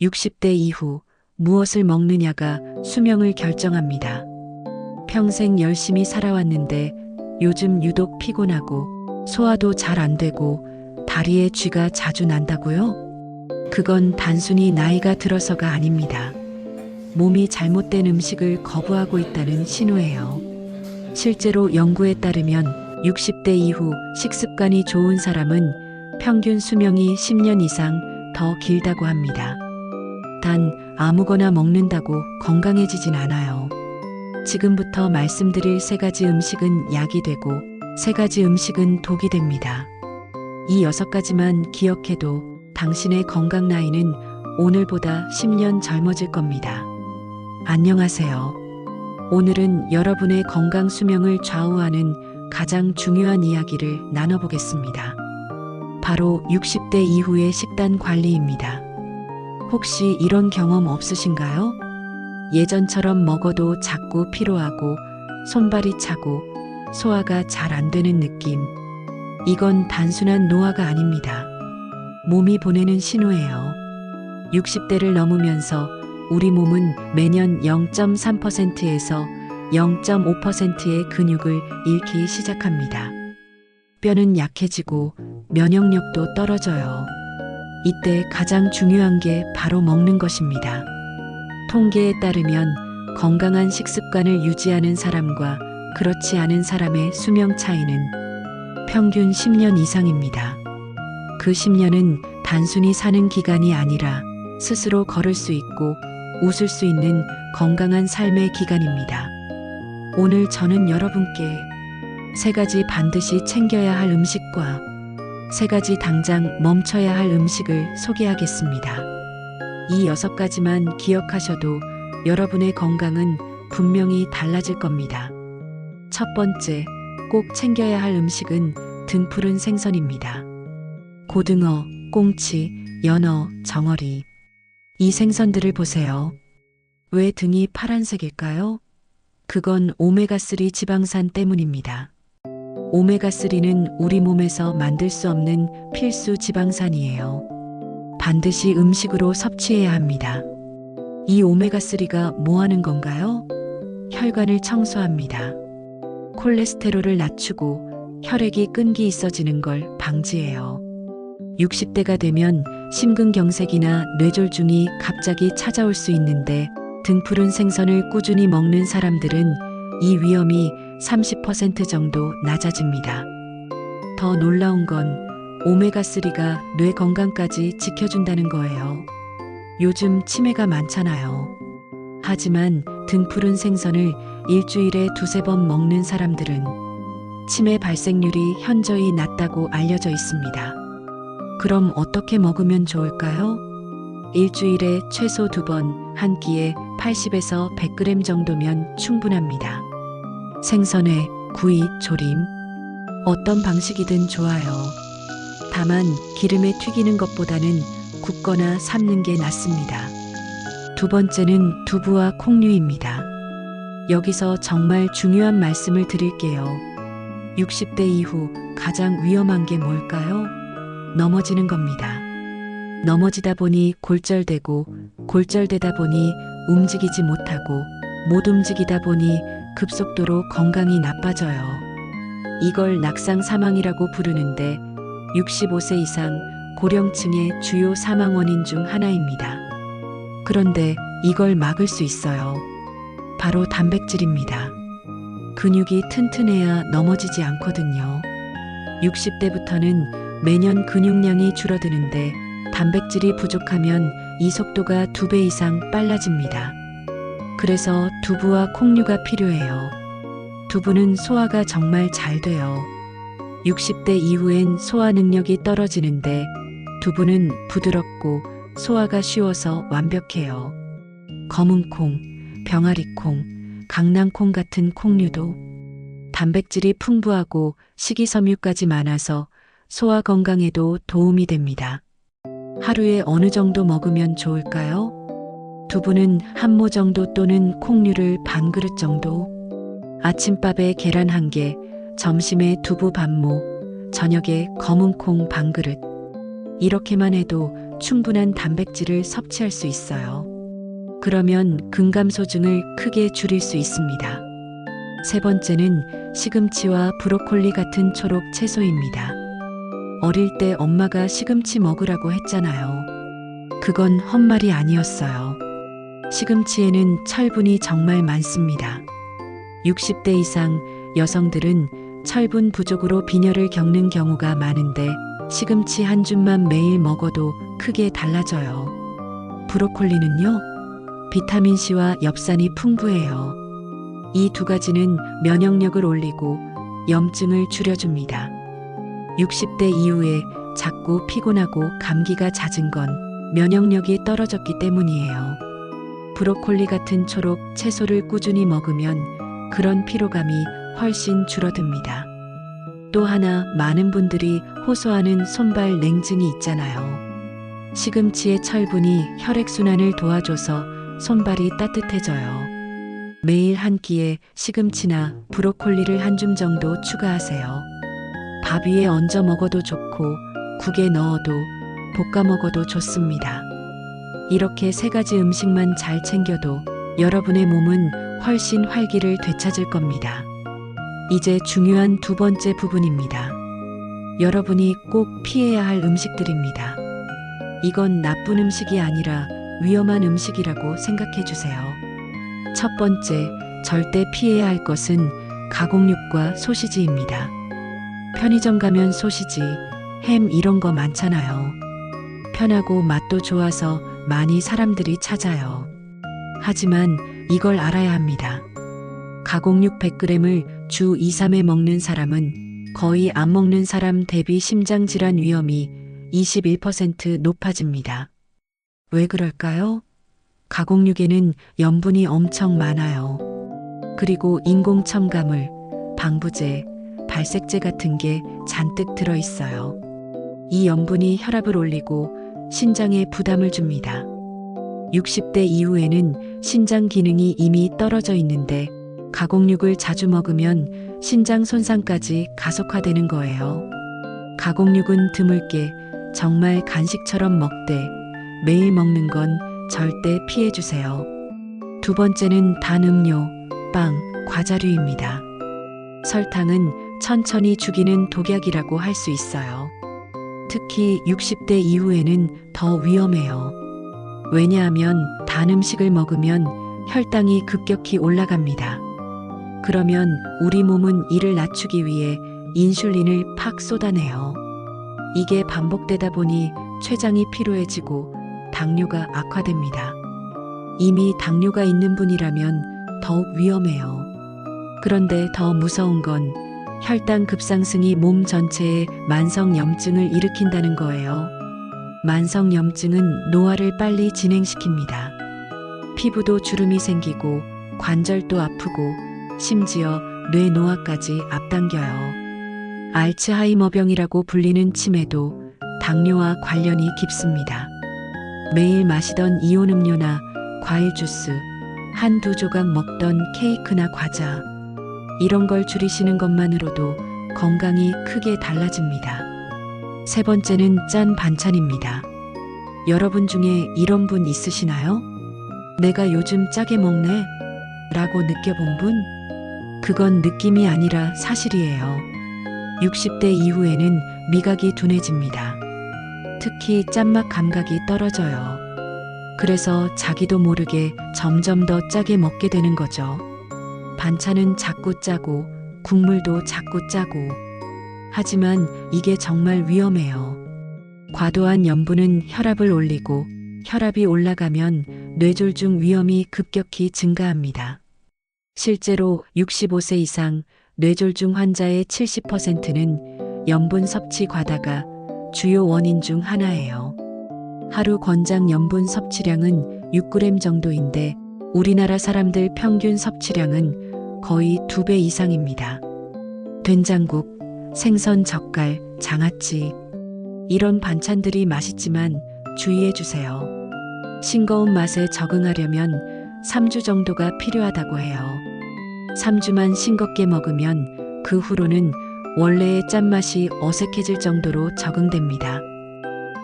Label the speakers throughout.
Speaker 1: 60대 이후 무엇을 먹느냐가 수명을 결정합니다. 평생 열심히 살아왔는데 요즘 유독 피곤하고 소화도 잘 안 되고 다리에 쥐가 자주 난다고요? 그건 단순히 나이가 들어서가 아닙니다. 몸이 잘못된 음식을 거부하고 있다는 신호예요. 실제로 연구에 따르면 60대 이후 식습관이 좋은 사람은 평균 수명이 10년 이상 더 길다고 합니다. 단 아무거나 먹는다고 건강해지진 않아요. 지금부터 말씀드릴 세 가지 음식은 약이 되고 세 가지 음식은 독이 됩니다. 이 여섯 가지만 기억해도 당신의 건강 나이는 오늘보다 10년 젊어질 겁니다. 안녕하세요. 오늘은 여러분의 건강 수명을 좌우하는 가장 중요한 이야기를 나눠보겠습니다. 바로 60대 이후의 식단 관리입니다. 혹시 이런 경험 없으신가요? 예전처럼 먹어도 자꾸 피로하고 손발이 차고 소화가 잘 안 되는 느낌. 이건 단순한 노화가 아닙니다. 몸이 보내는 신호예요. 60대를 넘으면서 우리 몸은 매년 0.3%에서 0.5%의 근육을 잃기 시작합니다. 뼈는 약해지고 면역력도 떨어져요. 이때 가장 중요한 게 바로 먹는 것입니다. 통계에 따르면 건강한 식습관을 유지하는 사람과 그렇지 않은 사람의 수명 차이는 평균 10년 이상입니다. 그 10년은 단순히 사는 기간이 아니라 스스로 걸을 수 있고 웃을 수 있는 건강한 삶의 기간입니다. 오늘 저는 여러분께 세 가지 반드시 챙겨야 할 음식과 세 가지 당장 멈춰야 할 음식을 소개하겠습니다. 이 여섯 가지만 기억하셔도 여러분의 건강은 분명히 달라질 겁니다. 첫 번째, 꼭 챙겨야 할 음식은 등푸른 생선입니다. 고등어, 꽁치, 연어, 정어리. 이 생선들을 보세요. 왜 등이 파란색일까요? 그건 오메가3 지방산 때문입니다. 오메가3는 우리 몸에서 만들 수 없는 필수 지방산이에요. 반드시 음식으로 섭취해야 합니다. 이 오메가3가 뭐 하는 건가요? 혈관을 청소합니다. 콜레스테롤을 낮추고 혈액이 끈기 있어지는 걸 방지해요. 60대가 되면 심근경색이나 뇌졸중이 갑자기 찾아올 수 있는데 등푸른 생선을 꾸준히 먹는 사람들은 이 위험이 30% 정도 낮아집니다. 더 놀라운 건 오메가3가 뇌 건강까지 지켜준다는 거예요. 요즘 치매가 많잖아요. 하지만 등푸른 생선을 일주일에 두세 번 먹는 사람들은 치매 발생률이 현저히 낮다고 알려져 있습니다. 그럼 어떻게 먹으면 좋을까요? 일주일에 최소 두 번, 한 끼에 80에서 100g 정도면 충분합니다. 생선회, 구이, 조림. 어떤 방식이든 좋아요. 다만 기름에 튀기는 것보다는 굽거나 삶는 게 낫습니다. 두 번째는 두부와 콩류입니다. 여기서 정말 중요한 말씀을 드릴게요. 60대 이후 가장 위험한 게 뭘까요? 넘어지는 겁니다. 넘어지다 보니 골절되고 골절되다 보니 움직이지 못하고 못 움직이다 보니 급속도로 건강이 나빠져요. 이걸 낙상 사망이라고 부르는데 65세 이상 고령층의 주요 사망 원인 중 하나입니다. 그런데 이걸 막을 수 있어요. 바로 단백질입니다. 근육이 튼튼해야 넘어지지 않거든요. 60대부터는 매년 근육량이 줄어드는데 단백질이 부족하면 이 속도가 두배 이상 빨라집니다. 그래서 두부와 콩류가 필요해요. 두부는 소화가 정말 잘 돼요. 60대 이후엔 소화 능력이 떨어지는데 두부는 부드럽고 소화가 쉬워서 완벽해요. 검은 콩, 병아리 콩, 강낭콩 같은 콩류도 단백질이 풍부하고 식이섬유까지 많아서 소화 건강에도 도움이 됩니다. 하루에 어느 정도 먹으면 좋을까요? 두부는 한 모 정도 또는 콩류를 반 그릇 정도. 아침밥에 계란 한 개, 점심에 두부 반모, 저녁에 검은 콩 반 그릇. 이렇게만 해도 충분한 단백질을 섭취할 수 있어요. 그러면 근감소증을 크게 줄일 수 있습니다. 세 번째는 시금치와 브로콜리 같은 초록 채소입니다. 어릴 때 엄마가 시금치 먹으라고 했잖아요. 그건 헛말이 아니었어요. 시금치에는 철분이 정말 많습니다. 60대 이상 여성들은 철분 부족으로 빈혈을 겪는 경우가 많은데 시금치 한 줌만 매일 먹어도 크게 달라져요. 브로콜리는요, 비타민C와 엽산이 풍부해요. 이 두 가지는 면역력을 올리고 염증을 줄여줍니다. 60대 이후에 자꾸 피곤하고 감기가 잦은 건 면역력이 떨어졌기 때문이에요. 브로콜리 같은 초록 채소를 꾸준히 먹으면 그런 피로감이 훨씬 줄어듭니다. 또 하나 많은 분들이 호소하는 손발 냉증이 있잖아요. 시금치의 철분이 혈액순환을 도와줘서 손발이 따뜻해져요. 매일 한 끼에 시금치나 브로콜리를 한 줌 정도 추가하세요. 밥 위에 얹어 먹어도 좋고 국에 넣어도 볶아 먹어도 좋습니다. 이렇게 세 가지 음식만 잘 챙겨도 여러분의 몸은 훨씬 활기를 되찾을 겁니다. 이제 중요한 두 번째 부분입니다. 여러분이 꼭 피해야 할 음식들입니다. 이건 나쁜 음식이 아니라 위험한 음식이라고 생각해 주세요. 첫 번째, 절대 피해야 할 것은 가공육과 소시지입니다. 편의점 가면 소시지, 햄 이런 거 많잖아요. 편하고 맛도 좋아서 많이 사람들이 찾아요. 하지만 이걸 알아야 합니다. 가공육 100g을 주 2, 3회 먹는 사람은 거의 안 먹는 사람 대비 심장질환 위험이 21% 높아집니다. 왜 그럴까요? 가공육에는 염분이 엄청 많아요. 그리고 인공 첨가물, 방부제, 발색제 같은 게 잔뜩 들어 있어요. 이 염분이 혈압을 올리고 신장에 부담을 줍니다. 60대 이후에는 신장 기능이 이미 떨어져 있는데 가공육을 자주 먹으면 신장 손상까지 가속화되는 거예요. 가공육은 드물게 정말 간식처럼 먹되 매일 먹는 건 절대 피해 주세요. 두 번째는 단 음료, 빵, 과자류입니다. 설탕은 천천히 죽이는 독약이라고 할 수 있어요. 특히 60대 이후에는 더 위험해요. 왜냐하면 단 음식을 먹으면 혈당이 급격히 올라갑니다. 그러면 우리 몸은 이를 낮추기 위해 인슐린을 팍 쏟아내요. 이게 반복되다 보니 췌장이 피로해지고 당뇨가 악화됩니다. 이미 당뇨가 있는 분이라면 더욱 위험해요. 그런데 더 무서운 건 혈당 급상승이 몸 전체에 만성 염증을 일으킨다는 거예요. 만성 염증은 노화를 빨리 진행시킵니다. 피부도 주름이 생기고 관절도 아프고 심지어 뇌 노화까지 앞당겨요. 알츠하이머병이라고 불리는 치매도 당뇨와 관련이 깊습니다. 매일 마시던 이온 음료나 과일 주스, 한두 조각 먹던 케이크나 과자, 이런 걸 줄이시는 것만으로도 건강이 크게 달라집니다. 세 번째는 짠 반찬입니다. 여러분 중에 이런 분 있으시나요? 내가 요즘 짜게 먹네? 라고 느껴본 분? 그건 느낌이 아니라 사실이에요. 60대 이후에는 미각이 둔해집니다. 특히 짠맛 감각이 떨어져요. 그래서 자기도 모르게 점점 더 짜게 먹게 되는 거죠. 반찬은 자꾸 짜고 국물도 자꾸 짜고. 하지만 이게 정말 위험해요. 과도한 염분은 혈압을 올리고 혈압이 올라가면 뇌졸중 위험이 급격히 증가합니다. 실제로 65세 이상 뇌졸중 환자의 70%는 염분 섭취 과다가 주요 원인 중 하나예요. 하루 권장 염분 섭취량은 6g 정도인데 우리나라 사람들 평균 섭취량은 거의 2배 이상입니다. 된장국, 생선 젓갈, 장아찌 이런 반찬들이 맛있지만 주의해 주세요. 싱거운 맛에 적응하려면 3주 정도가 필요하다고 해요. 3주만 싱겁게 먹으면 그 후로는 원래의 짠맛이 어색해질 정도로 적응됩니다.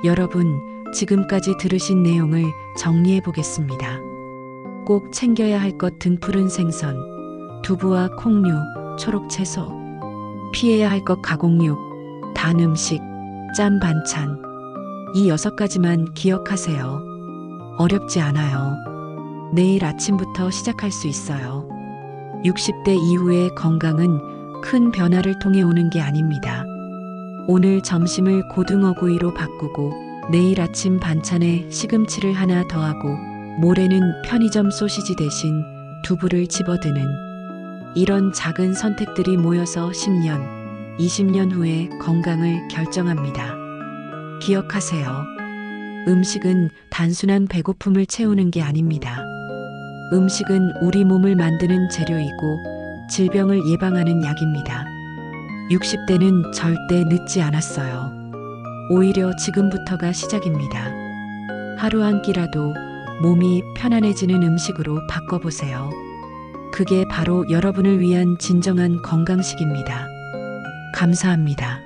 Speaker 1: 여러분, 지금까지 들으신 내용을 정리해 보겠습니다. 꼭 챙겨야 할 것 등푸른 생선, 두부와 콩류, 초록 채소, 피해야 할 것 가공육, 단 음식, 짠 반찬. 이 여섯 가지만 기억하세요. 어렵지 않아요. 내일 아침부터 시작할 수 있어요. 60대 이후의 건강은 큰 변화를 통해 오는 게 아닙니다. 오늘 점심을 고등어구이로 바꾸고 내일 아침 반찬에 시금치를 하나 더하고 모레는 편의점 소시지 대신 두부를 집어드는 이런 작은 선택들이 모여서 10년, 20년 후에 건강을 결정합니다. 기억하세요. 음식은 단순한 배고픔을 채우는 게 아닙니다. 음식은 우리 몸을 만드는 재료이고 질병을 예방하는 약입니다. 60대는 절대 늦지 않았어요. 오히려 지금부터가 시작입니다. 하루 한 끼라도 몸이 편안해지는 음식으로 바꿔보세요. 그게 바로 여러분을 위한 진정한 건강식입니다. 감사합니다.